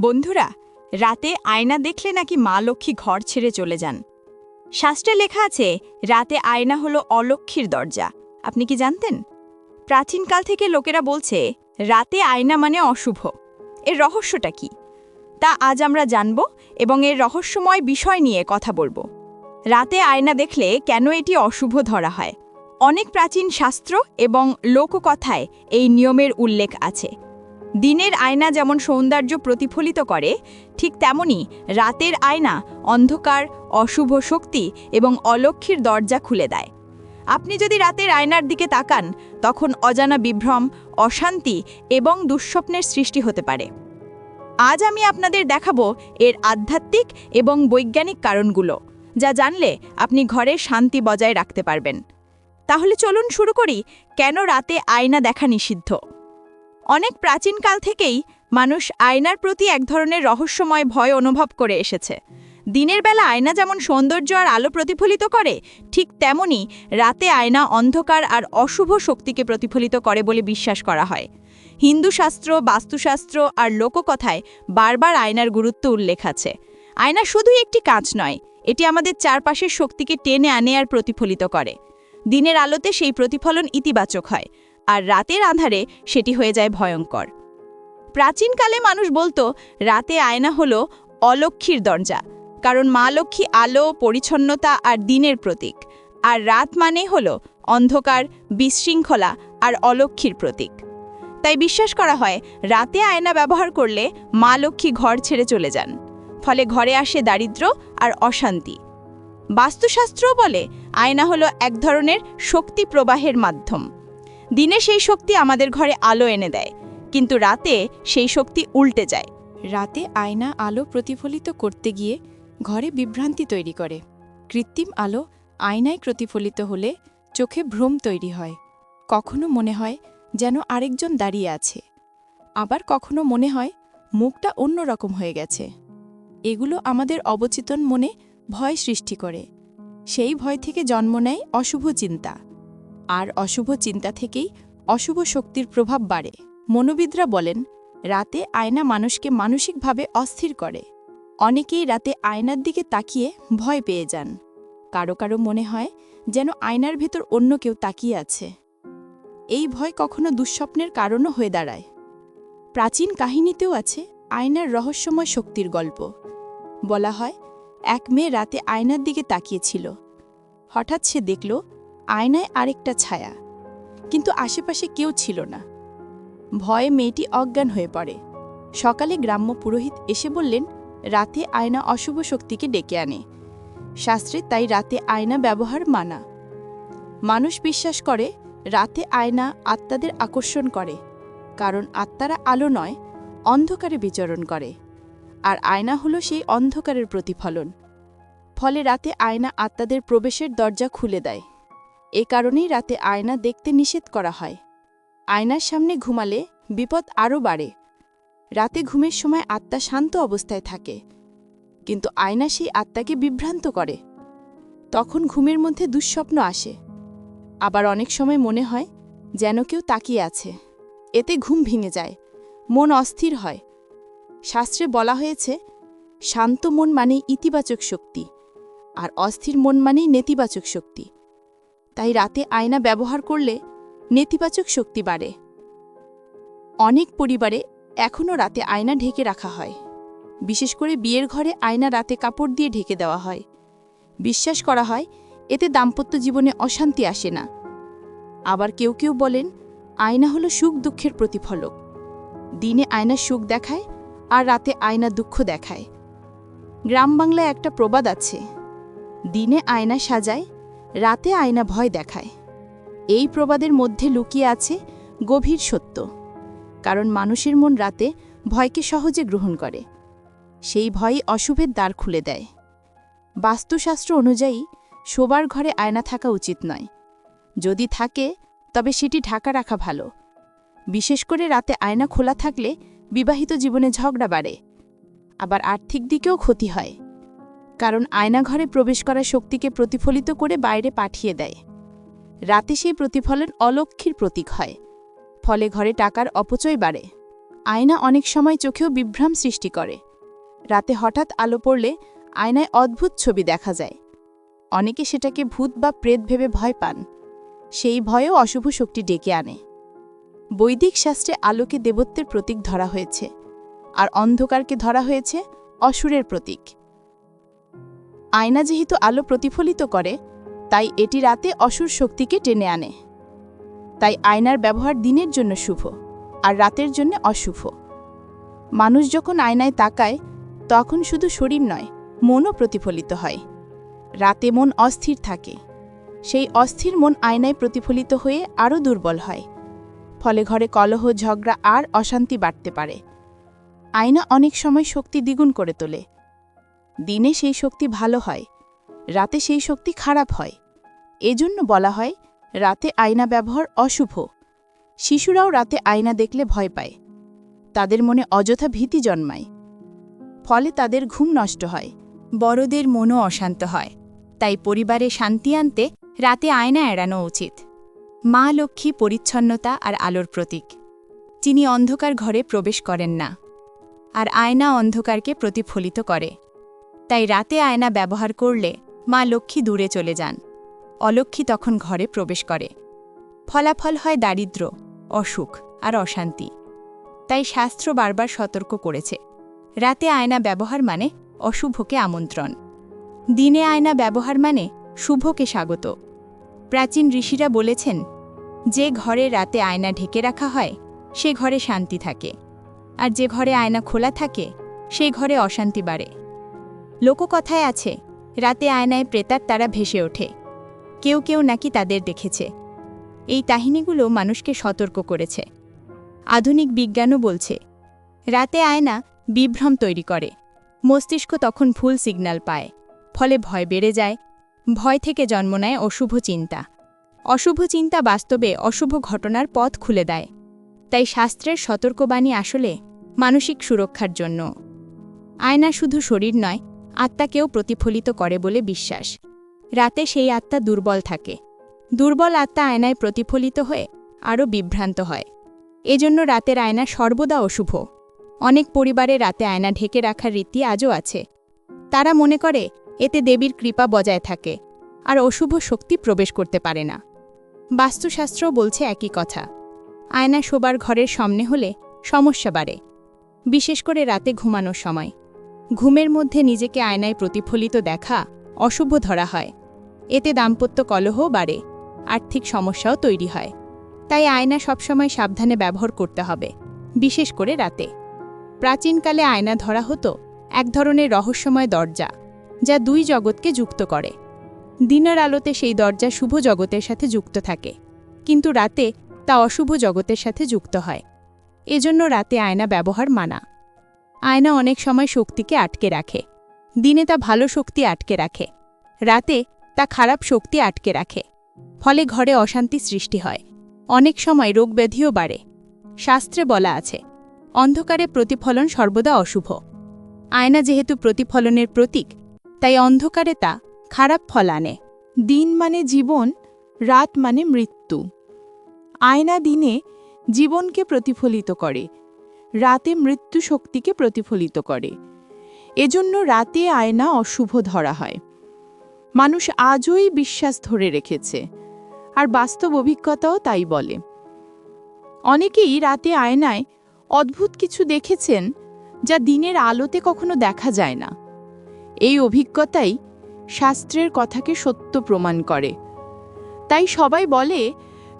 বন্ধুরা, রাতে আয়না দেখলে নাকি মা লক্ষ্মী ঘর ছেড়ে চলে যান। শাস্ত্রে লেখা আছে, রাতে আয়না হলো অলক্ষ্মীর দরজা। আপনি কি জানতেন? প্রাচীনকাল থেকে লোকেরা বলছে, রাতে আয়না মানে অশুভ। এর রহস্যটা কি? তা আজ আমরা জানব এবং এর রহস্যময় বিষয় নিয়ে কথা বলব। রাতে আয়না দেখলে কেন এটি অশুভ ধরা হয়? অনেক প্রাচীন শাস্ত্র এবং লোককথায় এই নিয়মের উল্লেখ আছে। দিনের আয়না যেমন সৌন্দর্য প্রতিফলিত করে, ঠিক তেমনি রাতের আয়না অন্ধকার, অশুভ শক্তি এবং অলক্ষীর দরজা খুলে দেয়। আপনি যদি রাতের আয়নার দিকে তাকান, তখন অজানা বিভ্রম, অশান্তি এবং দুঃস্বপ্নের সৃষ্টি হতে পারে। আজ আমি আপনাদের দেখাবো এর আধ্যাত্মিক এবং বৈজ্ঞানিক কারণগুলো, যা জানলে আপনি ঘরে শান্তি বজায় রাখতে পারবেন। তাহলে চলুন শুরু করি, কেন রাতে আয়না দেখা নিষিদ্ধ? অনেক প্রাচীনকাল থেকেই মানুষ আয়নার প্রতি এক ধরনের রহস্যময় ভয় অনুভব করে এসেছে। দিনের বেলা আয়না যেমন সৌন্দর্য আর আলো প্রতিফলিত করে, ঠিক তেমনি রাতে আয়না অন্ধকার আর অশুভ শক্তিকে প্রতিফলিত করে বলে বিশ্বাস করা হয়। হিন্দু শাস্ত্র, বাস্তুশাস্ত্র আর লোককথায় বারবার আয়নার গুরুত্ব উল্লেখ আছে। আয়না শুধুই একটি কাঁচ নয়, এটি আমাদের চারপাশের শক্তিকে টেনে আনে আর প্রতিফলিত করে। দিনের আলোতে সেই প্রতিফলন ইতিবাচক হয় আর রাতের আধারে সেটি হয়ে যায় ভয়ঙ্কর। প্রাচীনকালে মানুষ বলতো, রাতে আয়না হলো অলক্ষীর দরজা, কারণ মা লক্ষ্মী আলো, পরিচ্ছন্নতা আর দিনের প্রতীক, আর রাত মানে হলো অন্ধকার, বিশৃঙ্খলা আর অলক্ষীর প্রতীক। তাই বিশ্বাস করা হয়, রাতে আয়না ব্যবহার করলে মা লক্ষ্মী ঘর ছেড়ে চলে যান, ফলে ঘরে আসে দারিদ্র্য আর অশান্তি। বাস্তুশাস্ত্রও বলে, আয়না হলো এক ধরনের শক্তি প্রবাহের মাধ্যম। দিনে সেই শক্তি আমাদের ঘরে আলো এনে দেয়, কিন্তু রাতে সেই শক্তি উল্টে যায়। রাতে আয়না আলো প্রতিফলিত করতে গিয়ে ঘরে বিভ্রান্তি তৈরি করে। কৃত্রিম আলো আয়নায় প্রতিফলিত হলে চোখে ভ্রম তৈরি হয়। কখনো মনে হয় যেন আরেকজন দাঁড়িয়ে আছে। আবার কখনো মনে হয় মুখটা অন্যরকম হয়ে গেছে। এগুলো আমাদের অবচেতন মনে ভয় সৃষ্টি করে। সেই ভয় থেকে জন্ম নেয় অশুভ চিন্তা। আর অশুভ চিন্তা থেকেই অশুভ শক্তির প্রভাব বাড়ে। মনোবিদরা বলেন, রাতে আয়না মানুষকে মানসিকভাবে অস্থির করে। অনেকেই রাতে আয়নার দিকে তাকিয়ে ভয় পেয়ে যান। কারও কারও মনে হয় যেন আয়নার ভেতর অন্য কেউ তাকিয়ে আছে। এই ভয় কখনো দুঃস্বপ্নের কারণও হয়ে দাঁড়ায়। প্রাচীন কাহিনীতেও আছে আয়নার রহস্যময় শক্তির গল্প। বলা হয়, এক মেয়ে রাতে আয়নার দিকে তাকিয়েছিল। হঠাৎ সে দেখল আয়নায় আরেকটা ছায়া। কিন্তু আশেপাশে কেউ ছিল না। ভয়ে মেয়েটি অজ্ঞান হয়ে পড়ে। সকালে গ্রাম্য পুরোহিত এসে বললেন, রাতে আয়না অশুভ শক্তিকে ডেকে আনে। শাস্ত্রে তাই রাতে আয়না ব্যবহার মানা। মানুষ বিশ্বাস করে, রাতে আয়না আত্মাদের আকর্ষণ করে, কারণ আত্মারা আলো নয়, অন্ধকারে বিচরণ করে। আর আয়না হলো সেই অন্ধকারের প্রতিফলন। ফলে রাতে আয়না আত্মাদের প্রবেশের দরজা খুলে দেয়। এ কারণেই রাতে আয়না দেখতে নিষেধ করা হয়। আয়নার সামনে ঘুমালে বিপদ আরও বাড়ে। রাতে ঘুমের সময় আত্মা শান্ত অবস্থায় থাকে, কিন্তু আয়না সেই আত্মাকে বিভ্রান্ত করে। তখন ঘুমের মধ্যে দুঃস্বপ্ন আসে। আবার অনেক সময় মনে হয় যেন কেউ তাকিয়ে আছে। এতে ঘুম ভেঙে যায়, মন অস্থির হয়। শাস্ত্রে বলা হয়েছে, শান্ত মন মানেই ইতিবাচক শক্তি, আর অস্থির মন মানেই নেতিবাচক শক্তি। তাই রাতে আয়না ব্যবহার করলে নেতিবাচক শক্তি বাড়ে। অনেক পরিবারে এখনও রাতে আয়না ঢেকে রাখা হয়। বিশেষ করে বিয়ের ঘরে আয়না রাতে কাপড় দিয়ে ঢেকে দেওয়া হয়। বিশ্বাস করা হয়, এতে দাম্পত্য জীবনে অশান্তি আসে না। আবার কেউ কেউ বলেন, আয়না হলো সুখ দুঃখের প্রতিফলক। দিনে আয়না সুখ দেখায়, আর রাতে আয়না দুঃখ দেখায়। গ্রাম বাংলায় একটা প্রবাদ আছে, দিনে আয়না সাজায় রাতে আয়না ভয় দেখায়। এই প্রবাদের মধ্যে লুকিয়ে আছে গভীর সত্য। কারণ মানুষের মন রাতে ভয়কে সহজে গ্রহণ করে। সেই ভয়ই অশুভের দ্বার খুলে দেয়। বাস্তুশাস্ত্র অনুযায়ী, শোবার ঘরে আয়না থাকা উচিত নয়। যদি থাকে, তবে সেটি ঢাকা রাখা ভালো। বিশেষ করে রাতে আয়না খোলা থাকলে বিবাহিত জীবনে ঝগড়া বাড়ে। আবার আর্থিক দিকেও ক্ষতি হয়। কারণ আয়না ঘরে প্রবেশ করা শক্তিকে প্রতিফলিত করে বাইরে পাঠিয়ে দেয়। রাতে সেই প্রতিফলন অলক্ষীর প্রতীক হয়। ফলে ঘরে টাকার অপচয় বাড়ে। আয়না অনেক সময় চোখেও বিভ্রাম সৃষ্টি করে। রাতে হঠাৎ আলো পড়লে আয়নায় অদ্ভুত ছবি দেখা যায়। অনেকে সেটাকে ভূত বা প্রেত ভেবে ভয় পান। সেই ভয়েও অশুভ শক্তি ডেকে আনে। বৈদিক শাস্ত্রে আলোকে দেবত্বের প্রতীক ধরা হয়েছে। আর অন্ধকারকে ধরা হয়েছে অসুরের প্রতীক। আয়না যেহেতু আলো প্রতিফলিত করে, তাই এটি রাতে অসুর শক্তিকে টেনে আনে। তাই আয়নার ব্যবহার দিনের জন্য শুভ, আর রাতের জন্য অশুভ। মানুষ যখন আয়নায় তাকায়, তখন শুধু শরীর নয়, মনও প্রতিফলিত হয়। রাতে মন অস্থির থাকে। সেই অস্থির মন আয়নায় প্রতিফলিত হয়ে আরও দুর্বল হয়। ফলে ঘরে কলহ, ঝগড়া আর অশান্তি বাড়তে পারে। আয়না অনেক সময় শক্তি দ্বিগুণ করে তোলে। দিনে সেই শক্তি ভালো হয়, রাতে সেই শক্তি খারাপ হয়। এজন্য বলা হয়, রাতে আয়না ব্যবহার অশুভ। শিশুরাও রাতে আয়না দেখলে ভয় পায়। তাদের মনে অযথা ভীতি জন্মায়। ফলে তাদের ঘুম নষ্ট হয়, বড়দের মনও অশান্ত হয়। তাই পরিবারে শান্তি আনতে রাতে আয়না এড়ানো উচিত। মা লক্ষ্মী পরিচ্ছন্নতা আর আলোর প্রতীক। যিনি অন্ধকার ঘরে প্রবেশ করেন না। আর আয়না অন্ধকারকে প্রতিফলিত করে। তাই রাতে আয়না ব্যবহার করলে মা লক্ষ্মী দূরে চলে যান। অলক্ষ্মী তখন ঘরে প্রবেশ করে। ফলাফল হয় দারিদ্র্য, অসুখ আর অশান্তি। তাই শাস্ত্র বারবার সতর্ক করেছে। রাতে আয়না ব্যবহার মানে অশুভকে আমন্ত্রণ। দিনে আয়না ব্যবহার মানে শুভকে স্বাগত। প্রাচীন ঋষিরা বলেছেন, যে ঘরে রাতে আয়না ঢেকে রাখা হয়, সে ঘরে শান্তি থাকে। আর যে ঘরে আয়না খোলা থাকে সেই ঘরে অশান্তি বাড়ে। লোককথায় আছে, রাতে আয়নায় প্রেতার তারা ভেসে ওঠে। কেউ কেউ নাকি তাদের দেখেছে। এই কাহিনীগুলো মানুষকে সতর্ক করেছে। আধুনিক বিজ্ঞানও বলছে, রাতে আয়না বিভ্রম তৈরি করে। মস্তিষ্ক তখন ভুল সিগন্যাল পায়, ফলে ভয় বেড়ে যায়, ভয় থেকে জন্ম নেয় অশুভ চিন্তা। অশুভ চিন্তা বাস্তবে অশুভ ঘটনার পথ খুলে দেয়। তাই শাস্ত্রের সতর্কবাণী আসলে মানসিক সুরক্ষার জন্য। আয়না শুধু শরীর নয় আত্মাকেও প্রতিফলিত করে বলে বিশ্বাস। রাতে সেই আত্মা দুর্বল থাকে। দুর্বল আত্মা আয়নায় প্রতিফলিত হয়ে আরও বিভ্রান্ত হয়। এজন্য রাতের আয়না সর্বদা অশুভ। অনেক পরিবারে রাতে আয়না ঢেকে রাখার রীতি আজও আছে। তারা মনে করে, এতে দেবীর কৃপা বজায় থাকে, আর অশুভ শক্তি প্রবেশ করতে পারে না। বাস্তুশাস্ত্রও বলছে একই কথা। আয়না শোবার ঘরের সামনে হলে সমস্যা বাড়ে। বিশেষ করে রাতে ঘুমানোর সময়। ঘুমের মধ্যে নিজেকে আয়নায় প্রতিফলিত দেখা অশুভ ধরা হয়। এতে দাম্পত্য কলহও বাড়ে, আর্থিক সমস্যাও তৈরি হয়। তাই আয়না সবসময় সাবধানে ব্যবহার করতে হবে, বিশেষ করে রাতে। প্রাচীনকালে আয়না ধরা হতো এক ধরনের রহস্যময় দরজা, যা দুই জগৎকে যুক্ত করে। দিনের আলোতে সেই দরজা শুভ জগতের সাথে যুক্ত থাকে, কিন্তু রাতে তা অশুভ জগতের সাথে যুক্ত হয়। এজন্য রাতে আয়না ব্যবহার মানা। আয়না অনেক সময় শক্তিকে আটকে রাখে। দিনে তা ভালো শক্তি আটকে রাখে। রাতে তা খারাপ শক্তি আটকে রাখে। ফলে ঘরে অশান্তি সৃষ্টি হয়। অনেক সময় রোগব্যাধিও বাড়ে। শাস্ত্রে বলা আছে, অন্ধকারে প্রতিফলন সর্বদা অশুভ। আয়না যেহেতু প্রতিফলনের প্রতীক, তাই অন্ধকারে তা খারাপ ফল আনে। দিন মানে জীবন, রাত মানে মৃত্যু। আয়না দিনে জীবনকে প্রতিফলিত করে। রাতে মৃত্যু শক্তিকে প্রতিফলিত করে। এজন্য রাতে আয়না অশুভ ধরা হয়। মানুষ আজই বিশ্বাস ধরে রেখেছে, আর বাস্তব অভিজ্ঞতাও তাই বলে। অনেকেই রাতে আয়নায় অদ্ভুত কিছু দেখেছেন, যা দিনের আলোতে কখনো দেখা যায় না। এই অভিজ্ঞতাই শাস্ত্রের কথাকে সত্য প্রমাণ করে। তাই সবাই বলে,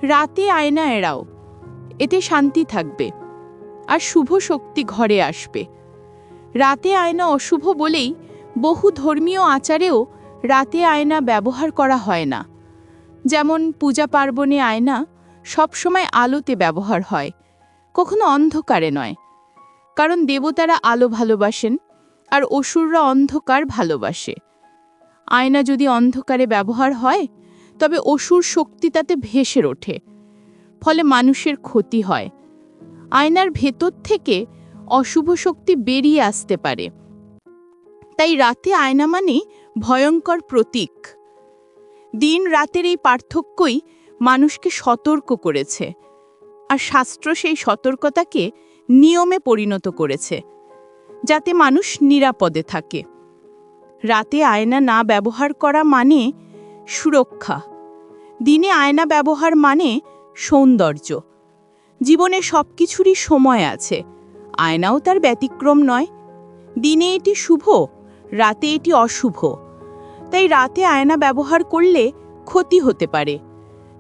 রাতে আয়না এড়াও, এতে শান্তি থাকবে। আর শুভ শক্তি ঘরে আসবে। রাতে আয়না অশুভ বলেই বহু ধর্মীয় আচারেও রাতে আয়না ব্যবহার করা হয় না। যেমন পূজা পার্বণে আয়না সবসময় আলোতে ব্যবহার হয়, কখনো অন্ধকারে নয়। কারণ দেবতারা আলো ভালোবাসেন আর অসুররা অন্ধকার ভালোবাসে। আয়না যদি অন্ধকারে ব্যবহার হয়, তবে অসুর শক্তি তাতে ভেসে ওঠে, ফলে মানুষের ক্ষতি হয়। আয়নার ভেতর থেকে অশুভ শক্তি বেরিয়ে আসতে পারে। তাই রাতে আয়না মানে ভয়ঙ্কর প্রতীক। দিন রাতের এই পার্থক্যই মানুষকে সতর্ক করেছে আর শাস্ত্র সেই সতর্কতাকে নিয়মে পরিণত করেছে, যাতে মানুষ নিরাপদে থাকে। রাতে আয়না না ব্যবহার করা মানে সুরক্ষা, দিনে আয়না ব্যবহার মানে সৌন্দর্য। জীবনে সব কিছুরই সময় আছে। আয়নাও তার ব্যতিক্রম নয়। দিনে এটি শুভ, রাতে এটি অশুভ। তাই রাতে আয়না ব্যবহার করলে ক্ষতি হতে পারে।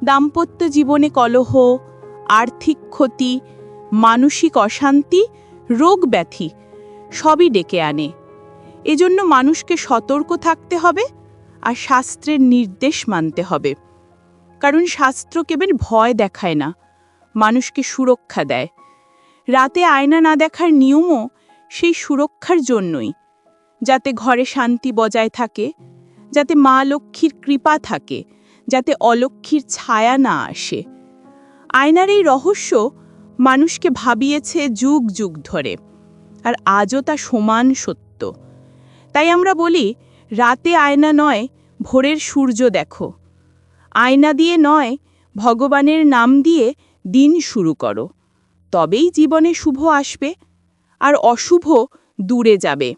দাম্পত্য জীবনে কলহ, আর্থিক ক্ষতি, মানসিক অশান্তি, রোগ ব্যাধি সবই ডেকে আনে। এজন্য মানুষকে সতর্ক থাকতে হবে আর শাস্ত্রের নির্দেশ মানতে হবে। কারণ শাস্ত্র কেবল ভয় দেখায় না। মানুষকে সুরক্ষা দেয়। রাতে আয়না না দেখার নিয়মও সেই সুরক্ষার জন্যই। যাতে ঘরে শান্তি বজায় থাকে, যাতে মা লক্ষ্মীর কৃপা থাকে, যাতে অলক্ষ্মীর ছায়া না আসে। আয়নার এই রহস্য মানুষকে ভাবিয়েছে যুগ যুগ ধরে, আর আজও তা সমান সত্য। তাই আমরা বলি, রাতে আয়না নয়, ভোরের সূর্য দেখো। আয়না দিয়ে নয়, ভগবানের নাম দিয়ে দিন শুরু করো। তবেই জীবনে শুভ আসবে আর অশুভ দূরে যাবে।